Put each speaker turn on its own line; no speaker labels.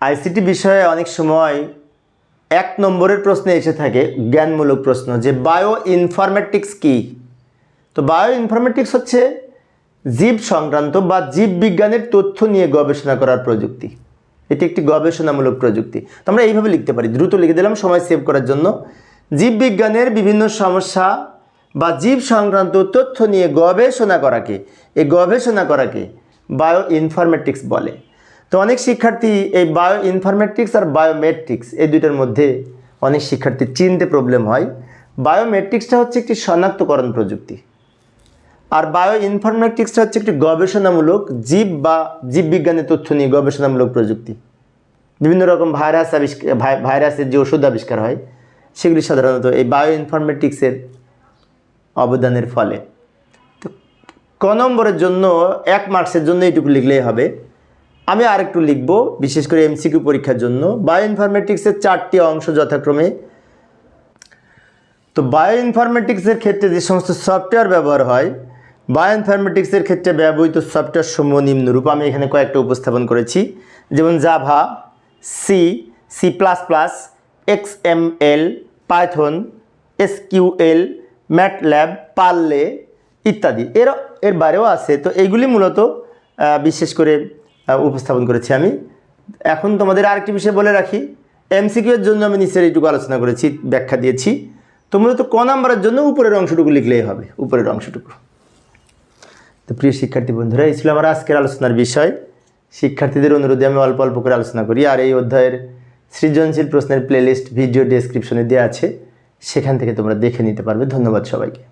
ICT বিষয়ে অনেক সময় এক নম্বরের প্রশ্নে এসে থাকে, জ্ঞানমূলক প্রশ্ন, যে বায়ো ইনফরমেটিক্স কী? তো বায়ো ইনফরমেটিক্স হচ্ছে জীব সংক্রান্ত বা জীব বিজ্ঞানের তথ্য নিয়ে গবেষণা করার প্রযুক্তি। এটি একটি গবেষণামূলক প্রযুক্তি। তো আমরা এইভাবে লিখতে পারি, দ্রুত লিখে দিলাম, সময় সেভ করার জন্য। জীববিজ্ঞানের বিভিন্ন সমস্যা বা জীব সংক্রান্ত তথ্য নিয়ে গবেষণা করাকে, এই গবেষণা করাকে বায়ো ইনফরমেটিক্স বলে। তো অনেক শিক্ষার্থী এই বায়ো ইনফরমেটিক্স আর বায়োমেট্রিক্স এই দুইটার মধ্যে অনেক শিক্ষার্থী চিনতে প্রবলেম হয়। বায়োমেট্রিক্সটা হচ্ছে একটি শনাক্তকরণ প্রযুক্তি। আর বায়ো ইনফরমেটিক্সটা হচ্ছে একটি গবেষণামূলক জীব বা জীববিজ্ঞানের তথ্য নিয়ে গবেষণামূলক প্রযুক্তি। বিভিন্ন রকম ভাইরাস আবিষ্কার ভাইরাসের যে ওষুধ আবিষ্কার হয়, সেগুলি সাধারণত এই বায়ো ইনফরমেটিক্সের অবদানের ফলে। তো ক নম্বরের জন্য, এক মার্কসের জন্য এইটুকু লিখলেই হবে। আমি আরেকটু লিখব, বিশেষ করে এমসিকিউ পরীক্ষার জন্য। বায়ো ইনফরমেটিক্সের চারটি অংশ যথাক্রমে। তো বায়ো ইনফরমেটিক্সের ক্ষেত্রে যে সমস্ত সফটওয়্যার ব্যবহার হয় বায়ো ইনফরমেটিক্সের ক্ষেত্রে ব্যবহৃত সফটওয়্যার সমূহ নিম্নরূপ। আমি এখানে কয়েকটা উপস্থাপন করেছি। যেমন Java C C plus plus X M L Python SQL MATLAB Parle ইত্যাদি। এর এর বাইরেও আছে। তো এইগুলি মূলত বিশেষ করে উপস্থাপন করেছি আমি। এখন তোমাদের আরেকটি বিষয় বলে রাখি। এমসিকিউ জন্য আমি নিচের এইটুকু আলোচনা করেছি, ব্যাখ্যা দিয়েছি। তো মূলত ক নাম্বারের জন্য উপরের অংশটুকু লিখলেই হবে, উপরের অংশটুকু। তো প্রিয় শিক্ষার্থী বন্ধুরা, এই ছিল আমার আজকের আলোচনার বিষয়। শিক্ষার্থীদের অনুরোধে আমি অল্প অল্প করে আলোচনা করি, আর এই অধ্যায়ের সৃজনশীল প্রশ্নের প্লেলিস্ট ভিডিও ডেসক্রিপশনে দেওয়া আছে। সেখান থেকে তোমরা দেখে নিতে পারবে। ধন্যবাদ সবাইকে।